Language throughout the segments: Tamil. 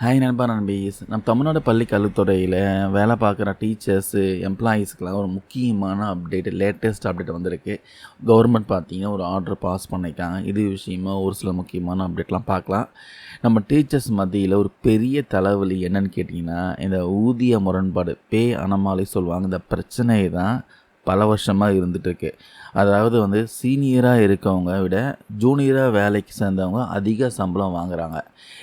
ஹாய் நண்பா நண்பீஸ் நம்ம தமிழ்நாடு பள்ளி கல்வித்துறையில் வேலை பார்க்குற டீச்சர்ஸு எம்ப்ளாயீஸ்க்கெலாம் ஒரு முக்கியமான அப்டேட் லேட்டஸ்ட் அப்டேட் வந்திருக்கு. கவர்மெண்ட் பார்த்தீங்கன்னா ஒரு ஆர்டர் பாஸ் பண்ணியிருக்காங்க இது விஷயமா ஒரு சில முக்கியமான அப்டேட்லாம் பார்க்கலாம். நம்ம டீச்சர்ஸ் மத்தியில் ஒரு பெரிய தலைவலி என்னன்னு கேட்டிங்கன்னா இந்த ஊதிய முரண்பாடு பே அனமாலி சொல்லுவாங்க. இந்த பிரச்சனை தான் பல வருஷமாக இருந்துகிட்ருக்கு அதாவது வந்து சீனியராக இருக்கவங்க விட ஜூனியராக வேலைக்கு சேர்ந்தவங்க அதிக சம்பளம் வாங்குகிறாங்க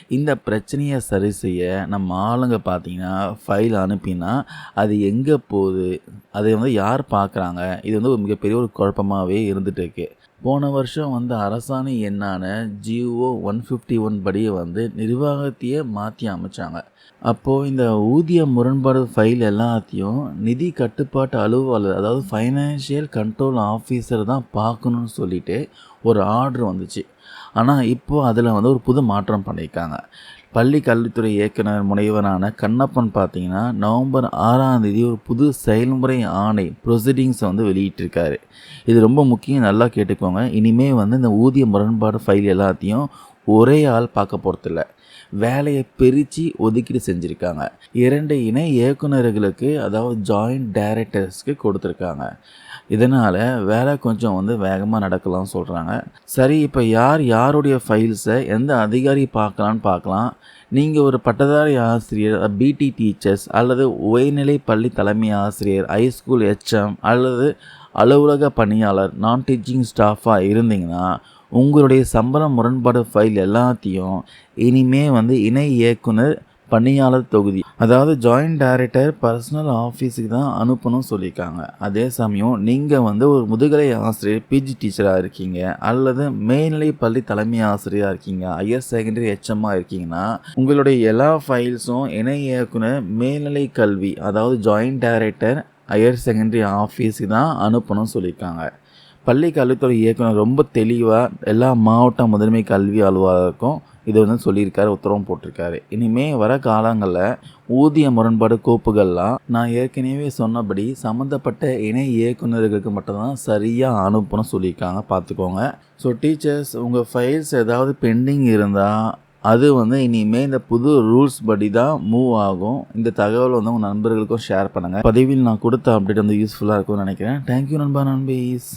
இந்த பிரச்சனையை சரி செய்ய நம்ம ஆளுங்க பார்த்தீங்கன்னா ஃபைல் அனுப்பினா அது எங்கே போகுது? அதை வந்து யார் பார்க்குறாங்க இது வந்து ஒரு மிகப்பெரிய ஒரு குழப்பமாகவே இருந்துகிட்ருக்கு போன வருஷம் வந்து அரசாணை எண்ணான ஜிஓ ஒன் ஃபிஃப்டி ஒன் படி வந்து நிர்வாகத்தையே மாற்றி அமைச்சாங்க. அப்போது இந்த ஊதிய முரண்பாடு ஃபைல் எல்லாத்தையும் நிதி கட்டுப்பாட்டு அலுவலர் அதாவது ஃபைனான்ஷியல் கண்ட்ரோல் ஆஃபீஸர் தான் பார்க்கணுன்னு சொல்லிட்டு ஒரு ஆர்டர் வந்துச்சு. ஆனால் இப்போது அதில் வந்து ஒரு புது மாற்றம் பண்ணியிருக்காங்க. பள்ளி கல்வித்துறை இயக்குனர் முனைவரான கண்ணப்பன் பார்த்தீங்கன்னா நவம்பர் ஆறாம் தேதி ஒரு புது செயல்முறை ஆணை ப்ரொசீடிங்ஸை வந்து வெளியிட்டிருக்காரு. இது ரொம்ப முக்கியம் நல்லா கேட்டுக்கோங்க. இனிமேல் வந்து இந்த ஊதிய முரண்பாடு ஃபைல் எல்லாத்தையும் ஒரே ஆள் பார்க்க போகிறதில்ல வேலையை பிரித்து ஒதுக்கீடு செஞ்சுருக்காங்க. இரண்டு இணை இயக்குநர்களுக்கு அதாவது ஜாயிண்ட் டைரக்டர்ஸ்க்கு கொடுத்துருக்காங்க. இதனால் வேலை கொஞ்சம் வந்து வேகமாக நடக்கலாம்னு சொல்கிறாங்க சரி இப்போ யார் யாருடைய ஃபைல்ஸை எந்த அதிகாரி பார்க்கலான்னு பார்க்கலாம். நீங்கள் ஒரு பட்டதாரி ஆசிரியர் பிடி டீச்சர்ஸ் அல்லது உயர்நிலை பள்ளி தலைமை ஆசிரியர் ஹைஸ்கூல் ஹெச்எம் அல்லது அலுவலக பணியாளர் நான் டீச்சிங் ஸ்டாஃபாக இருந்தீங்கன்னா உங்களுடைய சம்பள முரண்பாடு ஃபைல் எல்லாத்தையும் இனிமே வந்து இணை இயக்குனர் பணியாளர் தொகுதி. அதாவது ஜாயிண்ட் டைரக்டர் பர்சனல் ஆஃபீஸுக்கு தான் அனுப்பணும்னு சொல்லியிருக்காங்க. அதே சமயம் நீங்கள் வந்து ஒரு முதுகலை ஆசிரியர் பிஜி டீச்சராக இருக்கீங்க அல்லது மேல்நிலை பள்ளி தலைமை ஆசிரியராக இருக்கீங்க ஹையர் செகண்டரி ஹெச்எம்மாக இருக்கீங்கன்னா உங்களுடைய எல்லா ஃபைல்ஸும் இணை இயக்குனர் மேல்நிலை கல்வி அதாவது ஜாயிண்ட் டைரக்டர் ஹையர் செகண்டரி ஆஃபீஸுக்கு தான் அனுப்பணும்னு சொல்லியிருக்காங்க. பள்ளி கல்வித்துறை இயக்குனர் ரொம்ப தெளிவாக எல்லா மாவட்ட முதன்மை கல்வி அலுவலருக்கும் இது வந்து சொல்லியிருக்காரு உத்தரவும் போட்டிருக்காரு. இனிமே வர காலங்களில் ஊதிய முரண்பாடு கோப்புகள்லாம் நான் ஏற்கனவே சொன்னபடி சம்மந்தப்பட்ட இணை இயக்குநர்களுக்கு மட்டும்தான் சரியாக அனுப்பணும் சொல்லியிருக்காங்க. பார்த்துக்கோங்க. ஸோ டீச்சர்ஸ் உங்கள் ஃபைல்ஸ் ஏதாவது பெண்டிங் இருந்தால் அது வந்து இனிமேல் இந்த புது ரூல்ஸ் படி தான் மூவ் ஆகும். இந்த தகவல் வந்து உங்கள் நண்பர்களுக்கும் ஷேர் பண்ணுங்கள் பதிவில் நான் கொடுத்த அப்டேட் வந்து யூஸ்ஃபுல்லாக இருக்கும்னு நினைக்கிறேன். தேங்க்யூ நண்பா நண்பீஸ்.